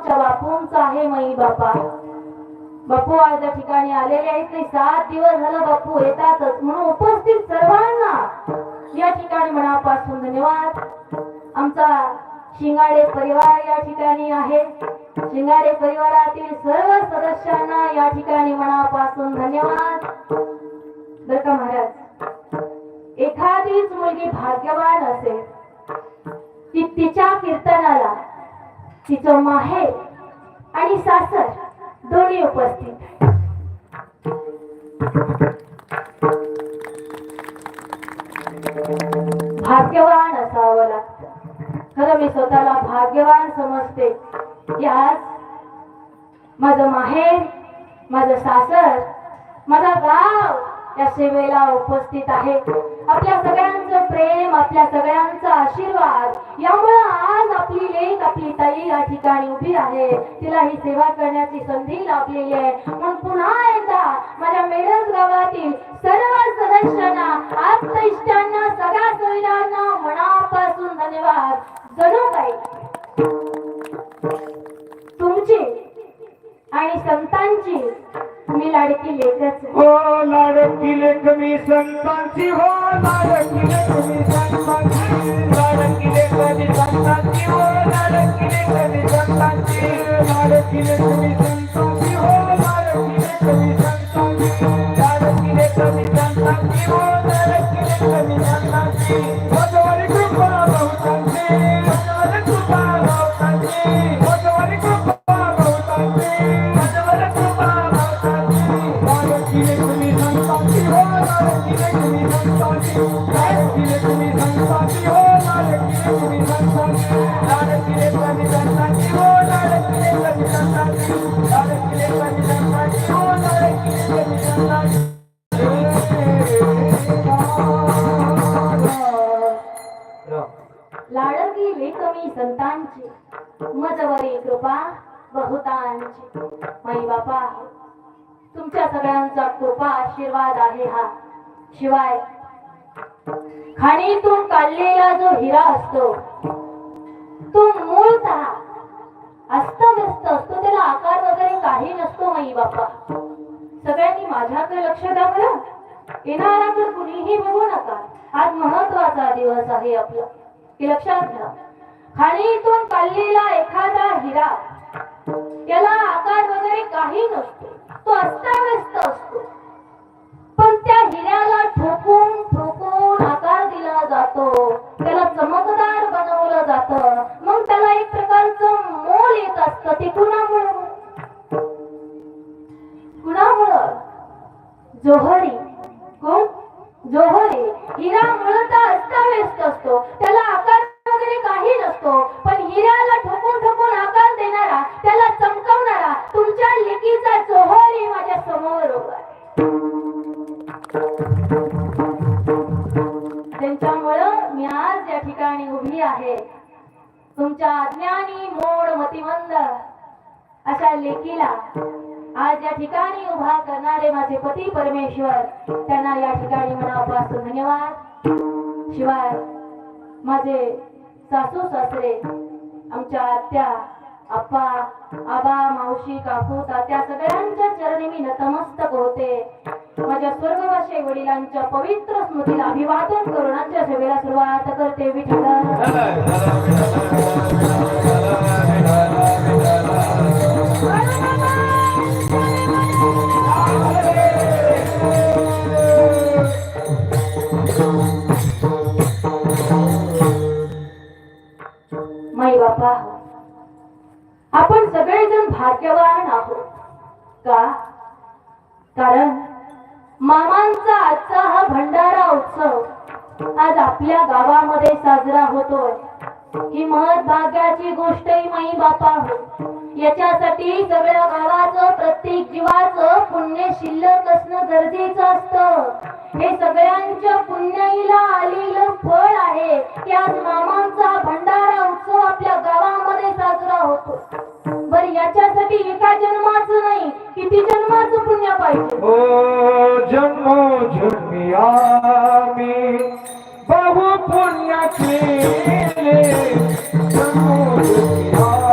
आमच्या बापूंचा आहे मई बापा. बापू आज या ठिकाणी आलेले आहेत. ते सात दिवस झालं बापू येतातच. म्हणून उपस्थित सर्वांना या ठिकाणी मनापासून धन्यवाद. आमचा शिंगाडे परिवार या ठिकाणी आहे. शिंगाडे परिवारातील सर्व सदस्यांना या ठिकाणी मनापासून धन्यवाद. बर का महाराज? एखादीच मुलगी भाग्यवान असेल ती तिच्या कीर्तनाला तिचं माहेर आणि सासर दोन्ही उपस्थित भाग्यवान असावं लागतं. खरं मी स्वतःला भाग्यवान समजते की आज माझं माहेर माझं सासर माझा गाव या सेवेला उपस्थित आहे. आपल्या सगळ्यांचं प्रेम आपल्या सगळ्यांचा आशीर्वाद यामुळं आज आपली लेख आपली ताई या ठिकाणी उभी आहे. तिला ही सेवा करण्याची संधी लाभलेली आहे. म्हणून पुन्हा एकदा माझ्या मेडस गावातील सर्व सदस्यांना आप्तइष्टांना सगळ्या सोयीरांना मनापासून धन्यवाद. जणू काही तुमची आणि संतांची मी लाडकी लेखच आहे. कमी संतांची हो लाडकी कमी संतांची लाडकी कमी संतांची हो लाडकी कमी संतांची लाडकी कमी संतांची मजवरी कृपा बहुतांची. माई बापा तुमच्या सगळ्यांचा कृपा आशीर्वाद आहे हा. शिवाय खाणीतून काढलेला जो हिरा असतो तो मूळत अस्तव्यस्त असतो. त्याला आकार वगैरे काही नसतो माई बाप्पा सगळ्यांनी माझ्याकडे लक्ष द्या बरं. येणाऱ्याकडे कुणीही बघू नका. आज महत्त्वाचा दिवस आहे आपला. हे लक्षात घ्या. खाणीतून काढलेला एखादा हिरा त्याला आकार वगैरे काही नसतो. तो अस्ताव्यस्त मग त्याला एक प्रकारचं मोल येत असतं ते कुणामुळं कुणामुळं जोहरी कोण जोहरी हिरा मूळतः अस्ताव्यस्त असतो. त्याला आकार वगैरे काही नसतो पण हिऱ्याला ठोकून ठोकून आकार देणारा त्याला चमकवणारा तुमच्या लेकीचा जोहरी माझ्यासमोर उभा त्यांच्यामुळं मी आज या ठिकाणी उभी आहे तुमच्या अज्ञानी मोड मतिमंद अशा लेकीला आज या ठिकाणी उभा करणारे माझे पती परमेश्वर त्यांना या ठिकाणी मनापासून धन्यवाद. शिवाय माझे सासू सासरे आमच्या आत्या आप्पा आबा मावशी काकू तात्या सगळ्यांच्या चरणी मी नतमस्तक होते. माझ्या स्वर्गवासी वडिलांच्या पवित्र स्मृतीला अभिवादन करून आजच्या सेवेला सुरुवात करते विठ्ठल. माई बापा आपण सगळेजण भाग्यवान आहोत. का? कारण मामांचा आजचा हा भंडारा उत्सव आज आपल्या गावामध्ये साजरा होतोय. ही महत भाग्याची गोष्टही माई बापा हो. याच्यासाठी सगळ्या गावाचं प्रत्येक जीवाचं पुण्य शिल्लक असणं गरजेचं असतं. हे सगळ्यांच्या पुण्याईला आलेलं फळ आहे. की आज मामांचा ও জন্ম ঝুমি আমি বহু পুণ্য ছিলে